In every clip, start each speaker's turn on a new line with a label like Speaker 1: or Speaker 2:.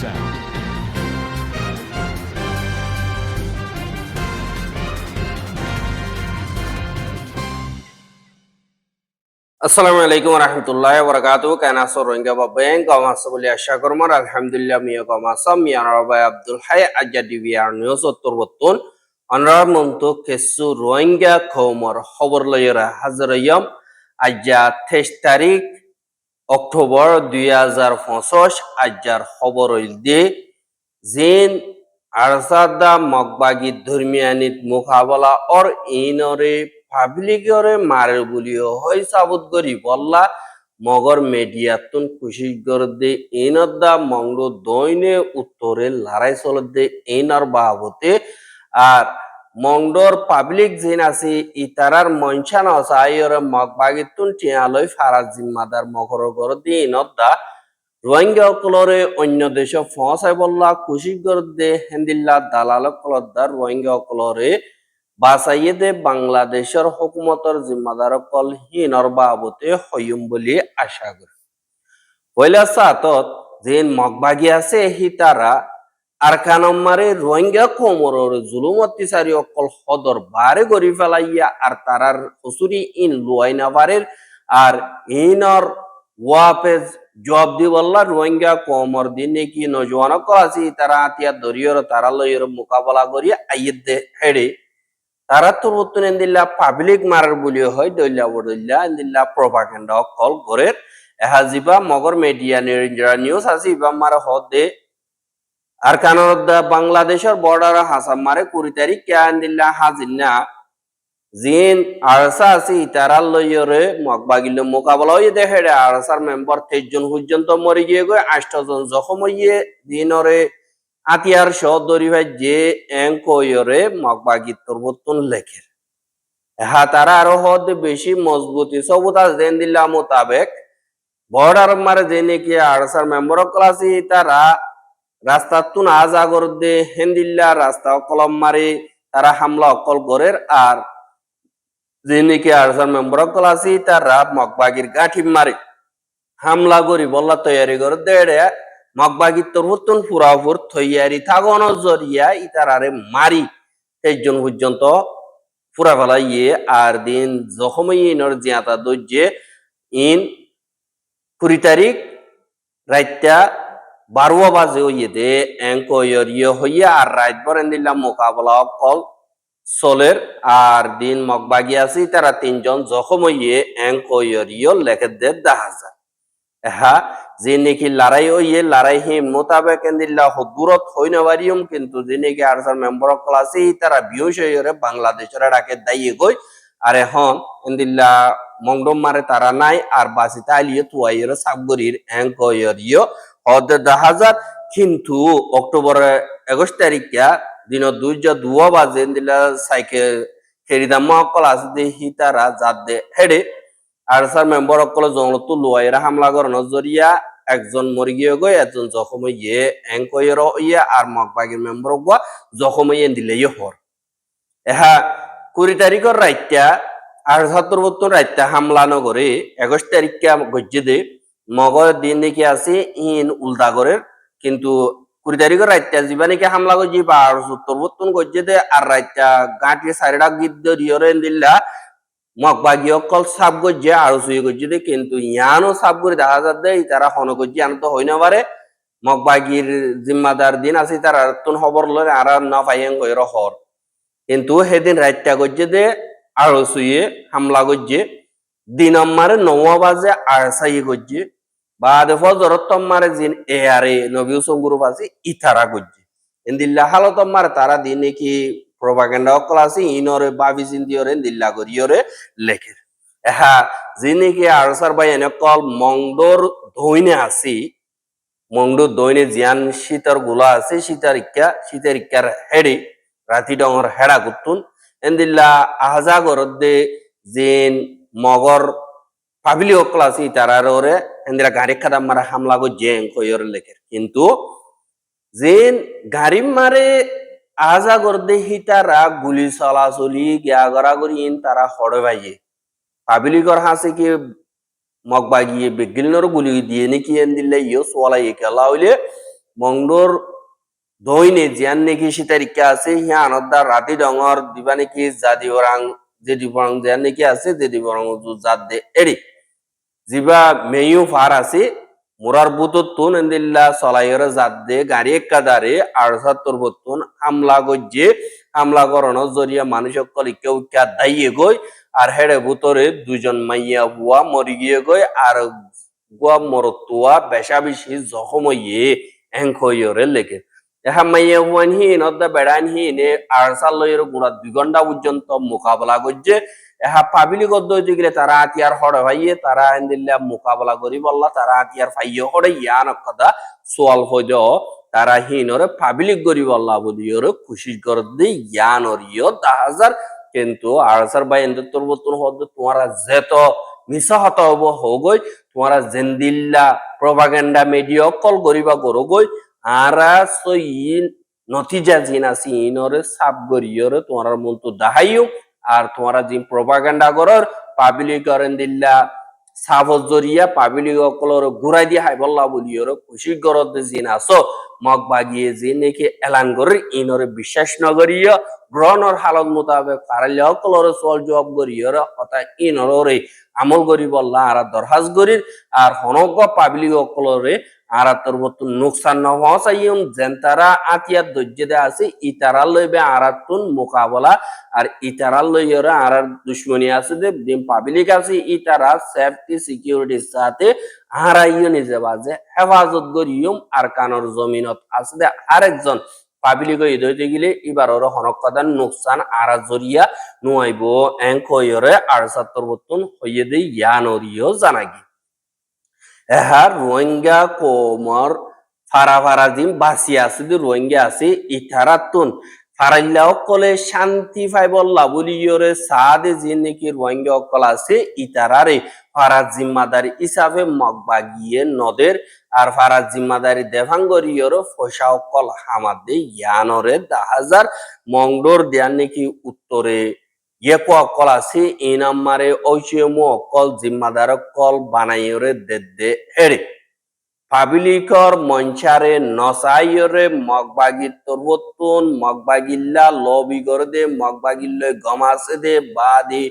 Speaker 1: sound.
Speaker 2: আসসালামু আলাইকুম রহমতুল্লাহ বরকাত কেন আছো রোহিঙ্গা বা ব্যাংক আছো বলে আশা করমার আলহামদুলিল্লাহ মিয়া কম আছো মিয়া নরবাই আব্দুল হাই আজ্জা ডিবিআর নিউজ উত্তর বর্তন অনরার মন্ত কেসু রোহিঙ্গা খবর খবর লইরা হাজার আজ্জা তেইশ তারিখ অক্টোবর দুই হাজার পঁচিশ আজ্জার খবর হইল দে জিন আরসাদা মগবাগি ধর্মিয়ানিত মোকাবলা অর ইনরে পাবলিকরে মারে বুলিও হয় সাবুত গরি বল্লা মগর মেডিয়াতুন খুশি গর দে ইনদা মংলো দইনে উত্তরে লড়াই চল দে ইনর বাবতে আর মংডর পাবলিক জিন আছে ইতারার মঞ্চান অসাইয়রে মগবাগিতুন টিয়ালই ফারাজ জিম্মাদার মগর গর দে ইনদা রোহিঙ্গা অকলরে অন্য দেশ ফসাই বল্লা খুশি দে হেন্দিল্লা দালাল কলদার রোহিঙ্গা অকলরে বাসাইয়ে দে বাংলাদেশের হুকুমতর জিম্মাদার কল হিনর বাবতে হইম বলি আশা করি পয়লা সাতত যেন মগবাগি আছে হি তারা আর কানম্মারে রোহিঙ্গা কোমরর জুলুম অত্যাচারী অকল সদর বারে গড়ি ফেলাইয়া আর তারার হুসুরি ইন লুয়াই নাবারের আর ইনর ওয়াপেজ জবাব দি বললা রোহিঙ্গা কোমর দিন কি নজওয়ান তারা আতিয়া দরিয়র তারা লইয়ের মোকাবেলা দে হেড়ে। তারা তো এন্দিল্লা পাবলিক মারার বলি হয় দইল্লা বদইল্লা এন্দিল্লা প্রপাগেন্ডা কল গরের এহা জিবা মগর মিডিয়া নিউজ আছে, ইবা মারা হদ আর কানত বাংলাদেশের বর্ডার হাসাম মারে কুড়ি তারিখ কে আন্দিল্লা হাজিনা জিন আরসা আছে ইতারাল লইয়রে মগবাগিল মোকাবেলা হয়ে দেখে আরসার মেম্বার তেইশ জন পর্যন্ত মরে গিয়ে গই আষ্ট জন জখম হইয়ে দিনরে আতিয়ার সদরি ভাই যে এঙ্কয়রে মগবাগি তরবতন লেখের হা তারা আরও হদ বেশি মজবুতি সবুতা দেন দিল্লা মোতাবেক। বর্ডার মারে যে নাকি আরসার মেম্বার ক্লাসি তারা রাস্তা তুন আজ আগর দে হেন্দিল্লা, রাস্তা কলম মারে, তারা হামলা অকল গরের আর যে নাকি আরসার মেম্বার ক্লাসি তারা মগবাগির গাঁঠি মারে। হামলা করি, বল্লা তৈয়ারি করে, দেড়ে মগবাগির তোর তরফতুন ফুরাফুর তৈয়ারি থাকন জরিয়া, ইতারারে মারি। তেইশজন পর্যন্ত ফুরা ফেলা ইয়ে আর দিন জখমই ইনর জিয়াতা দৈর্যে ইন কুড়ি তারিখ রাইতা বারোয়া বাজে হইয়ে দে এঙ্ক ইয়ে হইয়া আর রাইত বরেন দিলাম মোকাবলা কল চলের আর দিন মগবাগি আছি, তারা তিনজন জখম হইয়ে এঙ্ক ইয় লেখে দে দেখা যায় হা যে নাকি লড়াই হইয়ে লড়াই মোতাবেক এন্দিল্লা দূরত হই না পারিম কিন্তু যে নাকি আরসার মেম্বার ক্লাসে তারা বিহস হইরে বাংলাদেশের ডাকে দাইয়ে গই। আর এখন এন্দিল্লা মংডম মারে তারা নাই, আর বাসি তাইলিয়ে তুয়াইয়ের সাবগরির এঙ্ক যার কিন্তু অক্টোবরের একুশ তারিখা দিন দুই যা দুয়া বাজে, দিলা সাইকেল খেরিদাম মহকল আছে, দে হি তারা যাদ দে হেডে আর স্যার মেম্বার অকল জঙ্গলত লুয়াইরা হামলা করানোর জরিয়া একজন মরি গিয়ে গই একজন জখম ইয়ে এঙ্কয়ের ইয়ে আর মগবাগির মেম্বার গুয়া জখম ইয়ে দিলে ইয়ে হর। এহা কুড়ি তারিখের রাইত্যা আর সত্তর বত্তর রাইত্যা হামলা নগরে একুশ তারিখকে গজ্জে দে মগর দিন দেখি আছে, ইন উল্টাগরের কিন্তু কুড়ি তারিখের রাইত্যা যিবা নাকি হামলা করছি বা সত্তর বত্তর গজ্জে দে আর রাইত্যা গাঁটি সাইডা গিদ্দ রিয়রে দিল্লা মগবাগি অকল সাপ গজ্জে আর সুই গজ্জে দে। কিন্তু ইয়ানো সাপ করে দেখা যাচ্ছে তারা হন গজ্জে আনতো হই না পারে মগবাগির জিম্মাদার দিন আছে তারা তুন খবর লয় আর না পাইয়েন গইর হর কিন্তু সেদিন রাইত্যা গজ্জে দে আর সুইয়ে হামলা গজ্জে দিন মারে নওয়া বাজে আর সাই গজ্জে বাদ ফজরত মারে জিন এ আরে নবী হুসেন গ্রুপ আছে ইতারা গজ্জে এন্দিল্লা হালত মারে তারা দিন কি প্রপাগেন্ডা অকল আছে ইনরে বাবি চিন্তিয়রে দিল্লা করিয়রে লেখে এহা যিনি কি আরসার বাই এনে কল মংডোর ধইনে আছি মংডোর দইনে জিয়ান শীতরগুলা আছে শীতার ইক্কা শীতের ইক্কার হেডে রাতি ডঙর হেডা গুতুন এন্দিল্লা আহাজা গরদে জিন মগর পাবলি অকল আছে তারার এন্দিরা গাড়ি খাদা মারা হামলা গো জেং কইয়র লেখের। কিন্তু জিন গাড়ি মারে আজা গর্দে হি তারা গুলি চলাচলি গিয়া গড়া করি তারা হড়ে বাইয়ে। পাবলি কর হাসে কি মগ বাগিয়ে বেগিলনর গুলি দিয়ে নাকি এন দিলে ইয়ে সোয়ালাই খেলা হইলে মংডোর দৈনে জিয়ান নাকি নেকি সিতারিকা আছে, হিয়া আনন্দা রাতি ডঙর দিবা নেকি জাদি বরাং যে দিবরং জিয়ান নেকি আছে যে দিবরং জাত দে এরি। জিবা মেয়ু ফার আছে মোরার বুতত তুন এন্দিল্লা সলাইয়ের জাত দে গাড়ি একাদারে আর সাত্তর বতুন হামলা গজ্জে, হামলা করানোর জরিয়া মানুষ সকল কেউ কা দাইয়ে গই, আর হেড়ে বুতরে দুজন মাইয়া বুয়া মরি গিয়ে গই, আর গুয়া মরতুয়া বেশা বেশি জখম হইয়ে এঙ্ক হইয়রে এহা মাইয়া হিন, অদ্দা বেড়ান হিন লইয়ের গুড়া দুই ঘণ্টা পর্যন্ত মোকাবেলা করছে এহা পাবিলি গদ্দ হইতে গেলে তারা হাতিয়ার হড়ে ভাইয়ে, তারা এন্দিল্লা মোকাবেলা করি বললা তারা হাতিয়ার ফাইয়ে হড়ে ইয়ান কথা সোয়াল হইদ, তারা পাবিলিক গরি বললা বলিওরে খুশি অরিয় কিন্তু হদ তোমারা যেত হব হগৈ তোমারা জেন্দিল্লা প্রভাগেন্ডা মিডিয়া কল গরিবা গরগৈ আরা সইন নতিজা জিন আছে ইনরে সাব গরিয়রে তোমার মন তো দাহাইও আর তোমরা যে প্রপাগান্ডা করর, পাবলিক করেন দিল্লা, সাফত জরিয়া, পাবলিক অকলর ঘুরাই দিয়ে হাই বল্লা বলি ওর, খুশি গরদ জিন আসো। মগ বাগিয়ে যে নাকি এলান করে ইনরে বিশ্বাস নগরীয় গ্রহণর হালত মোতাবেক পারালে অকলর চল জবাব করিয়র কথা ইনরে আমল করি বললা, আর দরহাজ করির, আর হনক পাবলিক অকলরে আর তোর মতো নোকসান না হওয়া চাইম ধৈর্য আছে, ইতারা লইবে আরাতুন মোকাবলা, আর ইতারা লইয়রা আর দুশ্মনী আছে যে ডিম পাবলিক আছে, ইতারা সেফটি সাথে হারাইও নিজে হেফাজত করিয়ম, আর কানর জমিনত আছে যে, আরেকজন পাবলিক ইদইতে গেলে এবার ওর হনকাদান নোকসান আর জরিয়া নুয়াইব, এঙ্ক হইরে আর সাত্তর বতুন হইয়ে দেই, ইয়ানরিও জানাগি এহা রোহিঙ্গা কোমর ফারা জিম বাসি আছে দি রোহিঙ্গা আছে ইথারাতুন ফারাইল্লা অকলে শান্তি ফাই বললা বলি ইয়রে সাদে যে নাকি রোহিঙ্গা অকল আছে ইতারারে ফারা জিম্মাদারি হিসাবে মগবা গিয়ে নদের আর ফারা জিম্মাদারি দেভাঙ্গরি ইয়রে ফসা অকল হামাদে ইয়ানরে দা হাজার মংডোর দেয়ার নাকি উত্তরে ইয়েকো অকল আছে এই নাম্বারে ঐচিয়মো অকল জিম্মাদার কল বানাইরে দে হেরে পাবলিকর মঞ্চারে নসাইরে মগবাগি তরবতুন মগবাগিল্লা লবি করে দে মগবাগিল্লে গমাসে দে বা দে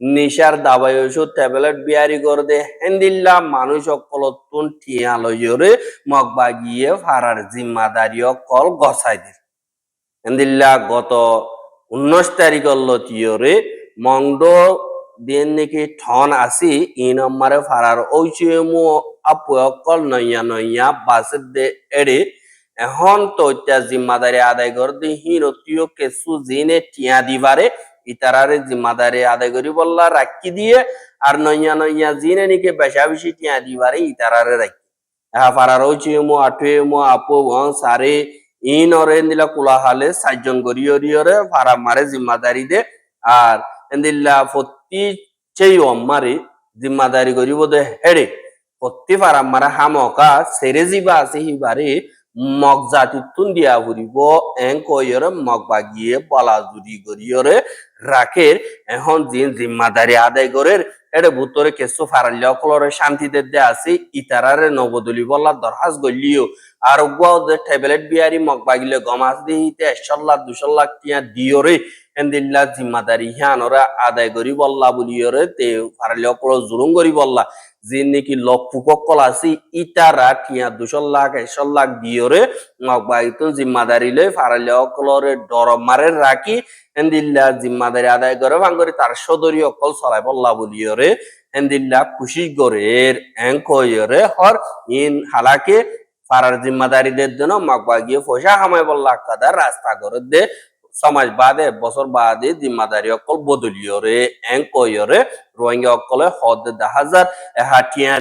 Speaker 2: নিশার ওষুধ ট্যাবলেট বিয়ারি করে দে হেন্দিল্লা মানুষ অকলতুন টিয়া লইরে মগবাগিয়ে ফারার জিম্মাদারি অকল গসাই দে হেন্দিল্লা গত উনিশ তারিখর লতিয়রে মংড দিন নাকি ঠন আসি ই নম্বরে ফারার ঐচিয়মু আপু অকল নইয়া নইয়া বাসে দে এড়ে এখন তো জিম্মাদারি আদায় কর দি হিনতিও কেসু জিনে টিয়া দিবারে ইতারারে জিম্মাদারি আদায় করি বললা রাখি দিয়ে আর নইয়া নইয়া জিনে নিকে বেশা বেশি টিয়া দিবারে ইতারারে রাখি হ্যাঁ ফারার ঐচিয়মু আঠুয়েমু আপু সারে ইন ওরে এন্দিলা কুলা হালে সাইজন গরিয়রিয়রে ফারা মারে জিম্মাদারি দে আর এন্দিল্লা ফত্তি চেই মারে জিম্মাদারি করিব দে হেড়ে। ফত্তি ফারা মারা হামকা সেরে জিবা আছে হিবারে মগ জাতি তুন দিয়া ফুরিব, এং কইরে মগ বাগিয়ে বলা জুরি গরিয়রে রাখের এখন জিন জিম্মাদারি আদায় করে এটা ভুতরে কেসু ফারাল্লি অকলরে শান্তিতে দে আছে ইতারারে নবদলি বল্লা দরহাজ গলিও। আর গুয়া ট্যাবলেট বিয়ারি মগ বাগিলে গমাস দিহিতে একশল্লাহ দুশল্লাহ টিয়া দিওরে। এন্দিল্লা জিম্মাদারি হিয়ানরা আদায় করি বল্লা বলিওরে, তে ফারাল্লি অকল জুলুম করি বল্লা। যে নাকি লক্ষকল আছে ইটারা টিয়া দুশো লাখ একশো লাখ দিওরে, মগ বাগিত জিম্মাদারি লই ফারাল্লি অকলরে ডর মারে রাখি এন্দিল্লা জিম্মাদারি আদায় করে ভাঙ্গরে তার সদরী অকল চলাই বল্লা বলিয়রে। হেন্দিল্লা খুশি গরের এঙ্কয়রে হর ইন হালাকে ফারার জিম্মাদারিদের জন্য মাকবা গিয়ে পয়সা হামাই বল্লা কাদার রাস্তা করে দে। সমাজ বাদে, বছর বাদে জিম্মাদারি অকল বদলিয়রে এঙ্কয়রে রোহিঙ্গা অকলে হদ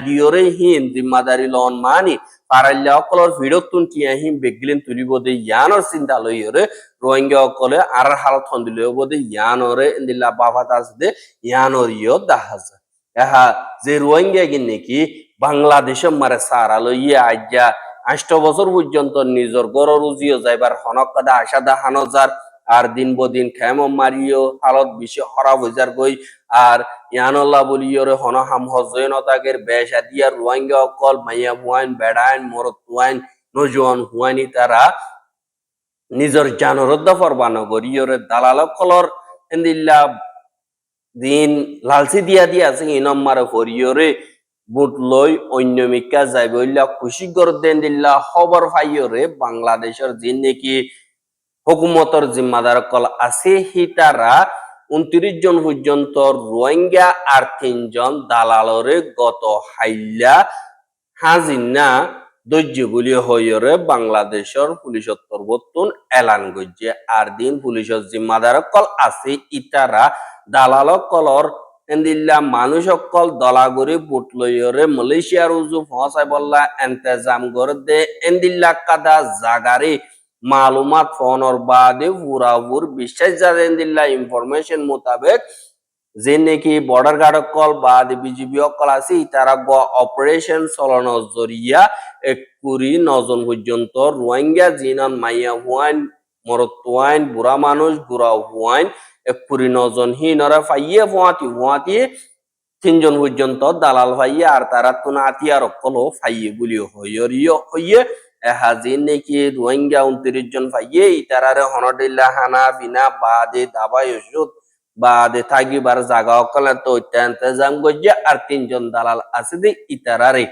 Speaker 2: দিয়রে হিন লন মানি, পারাইল্লা অকলর টিয়া হিম বেগলিন তুলিব দে ইয়ানর চিন্তা লইয়রে, রোহিঙ্গা অকলে আর হালত ইয়ানরে দে ইয়ানর ইয় দাহাজা এহা যে রোহিঙ্গা গিন নাকি বাংলাদেশে মারে সারা লইয়া আজ্ঞা, আষ্ট বছর পর্যন্ত নিজর গড় রুজিও যাইবার হনক কাদা আশাদা হানজার আর দিন বদিন খেম মারিও হালত বেশি হরাব হইজার গই আর ইয়ানল্লাহ বলিয়রে হন হাম হজয়নতাগের বেশ আদিয়া রোহিঙ্গা অকল মাইয়া বুয়াইন বেড়াইন মরত তুয়াইন নজওয়ান হুয়ানি তারা নিজের জানরদ্দ ফরবা নগরীয়রে দালালক কলর এন্দিল্লা দিন লালসি দিয়া দিয়া আছে ইনম্মারে ফরিয়রে বুট লই অন্য মিকা যাইব ইল্লা খুশি কর দেন দিল্লা খবর ফাইয়রে বাংলাদেশের যিন নাকি হুকুমতর জিম্মাদার কল আছে হিতারা উনত্রিশ জন পর্যন্ত রোহিঙ্গা আর তিনজন দালালরে গত হাইল্লা হাজিনা দৈর্য গুলি হইরে বাংলাদেশের পুলিশের তরবতুন এলান গজ্জে। আর দিন পুলিশের জিম্মাদার কল আছে ইতারা দালাল কলর এন্দিল্লা মানুষ অকল দলাগুড়ি বুট লইরে মালয়েশিয়ার উজু ফসাই বল্লা এন্তেজাম করে দে এন্দিল্লা কাদা জাগারে মালুমাত ফোনর বাদে পুরাপুর বিশ্বাস যাদের এন্দিল্লা ইনফরমেশন মোতাবেক যে নাকি বর্ডার গার্ড কল, বাদে বিজিবি অকল আছে তারা গ অপারেশন চলানোর জরিয়া এক কুড়ি নজন পর্যন্ত রোহিঙ্গা জিনান, মাইয়া হুয়াইন মরত হুয়াইন বুড়া মানুষ বুড়া হুয়াইন এক কুড়ি নজন হিনরা ফাইয়ে ফুয়াতি ফুয়াতি তিনজন পর্যন্ত দালাল ফাইয়ে আর তারা তো আতিয়ার অকলও ফাইয়ে বলি হইয় হইয়ে নাকি রোহিঙ্গা উনত্রিশ জন হনডিল্লা হানা বিনা বাদে দাবাই ওষুধ বাদে থাকিবার জাগা অকলে তো আর তিনজন দালাল আছে যে ইতারারে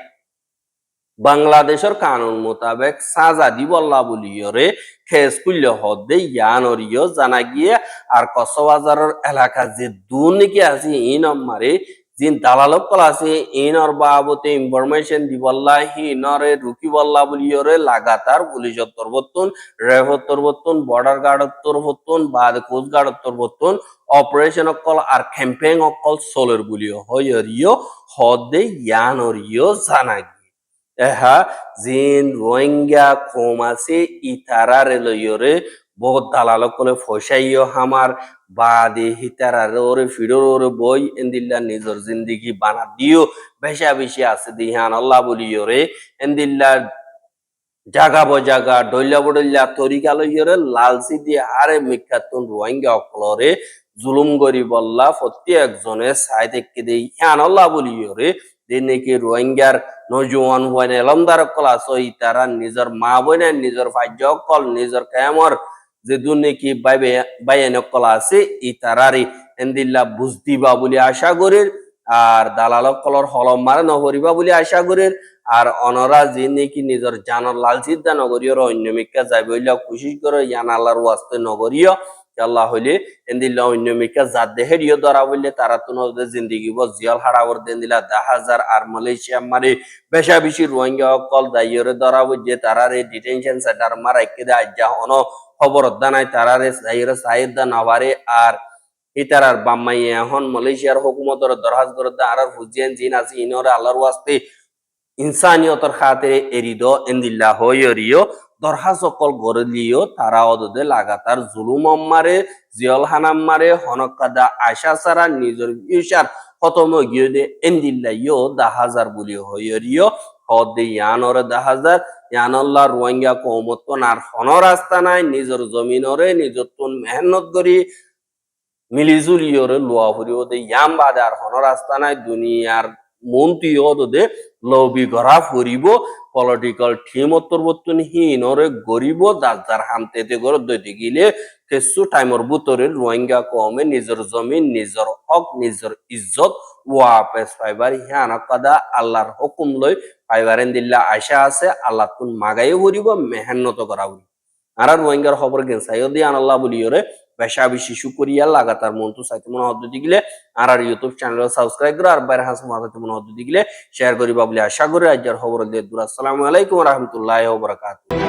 Speaker 2: বাংলাদেশের কানুন মোতাবেক সাজা দিবল্লা বলিয়রে খেস কুল্য হদে ইয়ানরিয় জানা গিয়ে আর কক্সবাজারের এলাকা যে দুর্নীতি আছে ই নম্বরে যে দালালক কল আছে ইনর বাবতে ইনফরমেশন দিবল্লা হিনরে রুকি বল্লা বলিয়রে লাগাতার পুলিশের তরবতুন রেভর তরবতুন বর্ডার গার্ডের তরবতুন বা কোস্ট গার্ডের তরবতুন অপারেশন অকল আর ক্যাম্পেইন অকল সোলের বলিও হইয়রিও হদে ইয়ানরিয় জানা এহা, জিন রোহিঙ্গা কম আছে ইতারারে লইয়রে বহুত দালালক কলে ফসাইও হামার, বাদে হিতারারে ওরে ফিডোর ওরে বই এন্দিল্লা নিজের জিন্দিগি বানা দিও। বেশা বেশি আছে দিহান, আল্লাহ বলিয়রে এন্দিল্লা জাগা বজাগা ডইলা বডইলা তরিকা লইয়রে লালসি দিয়ে আরে মিখাতুন রোহিঙ্গা অকলরে জুলুম করি বল্লা প্রত্যেকজনে সাই দেখকে দেই। হ্যান, আল্লাহ বলিয়রে যে নাকি রোহিঙ্গার নজওয়ান হুয়ান এলমদার কল আসই তারা নিজের মা বোনে নিজের ভাজ্য কল নিজের কেমর যে দু বাইবে বাইন কল আছে ই তারারি এন্দিল্লা বুঝদিবা বলে আশা করির আর দালাল কলর হলম মারে নহরিবা বলে আশা করির আর অনরা যে নাকি নিজের জানার লালচিদ্দা নগরীয় অন্য মিকা যাইব খুশি করে ইয়ান আল্লাহর ওয়াস্তে নগরীয় আল্লাহ হইলে এন্দিল্লা অন্য মিকা জাত দেহেরিও ধরা বললে তারা তো নজরে জিন্দিগি বস, জিয়াল হারাবর দেন দিলা দা হাজার আর মালয়েশিয়া মারে, বেশা বেশি রোহিঙ্গা কল দাইয়রে ধরা যে তারারে ডিটেনশন সেন্টার মারা একে আজ্জা অন খবর দানাই তারারে সাইরে সাইদ দা নাবারে আর ইতারার বাম্মাই এখন মালয়েশিয়ার হুকুমতর দরহাজ করে আর হুজিয়ান জিন আছে, ইনরে আল্লাহর ওয়াস্তে ইনসানিয়তর খাতিরে এরিদ এন্দিল্লা হইয়রিও দরহাজ অকল গরলিও তারা অদদে লাগাতার জুলুম মারে জিয়ল হানাম মারে হনকাদা আশা সারা, নিজের ইউসার খতম গিয়ে দে এন্দিল্লা ইয়ো দা হাজার বলি হইয়রিও হদে ইয়ানরে দেখা যায় রোহিঙ্গা আর হন রাস্তা নাই নিজের জমিনরে নিজের তুন মেহনত করি মিলিজুলিয়রে লোয়া ফুরিও দে। ইয়াম বাদে আর হন রাস্তা নাই দুনিয়ার মন্ত্রী লবি গড়া ফুরিব পলিটিক্যাল টিম অন্তর্বর্তন হিনরে গরিব দাজার হামতেতে করে দইতে গিলে কিছু টাইমর ভিতরে রোহিঙ্গা কমে, নিজের জমিন, নিজের হক, নিজের ইজ্জত ওয়াপেস পাইবার হিয়ান কাদা আল্লাহর হুকুম লই পাইবারেন দিল্লা আশা আছে, আল্লাহ তুন মাগাইও করিব, মেহান্নত করা বলি আর রোহিঙ্গার খবর সাইও দিয়ে আল্লাহ বলিওরে বেশা শিশু করিয়া লাগাতার মন্ত্র সাইতে মনে হদ্দ দিগিলে, আর আর ইউটিউব চ্যানেল সাবস্ক্রাইব করে আর বাইরে হাস মাথাতে মনে হদ্দ দিগিলে শেয়ার করি বাবলি, আশা করি আজ্জার খবর দিয়ে দূর। আসসালামু আলাইকুম রহমতুল্লাহ বারাকাতুহু।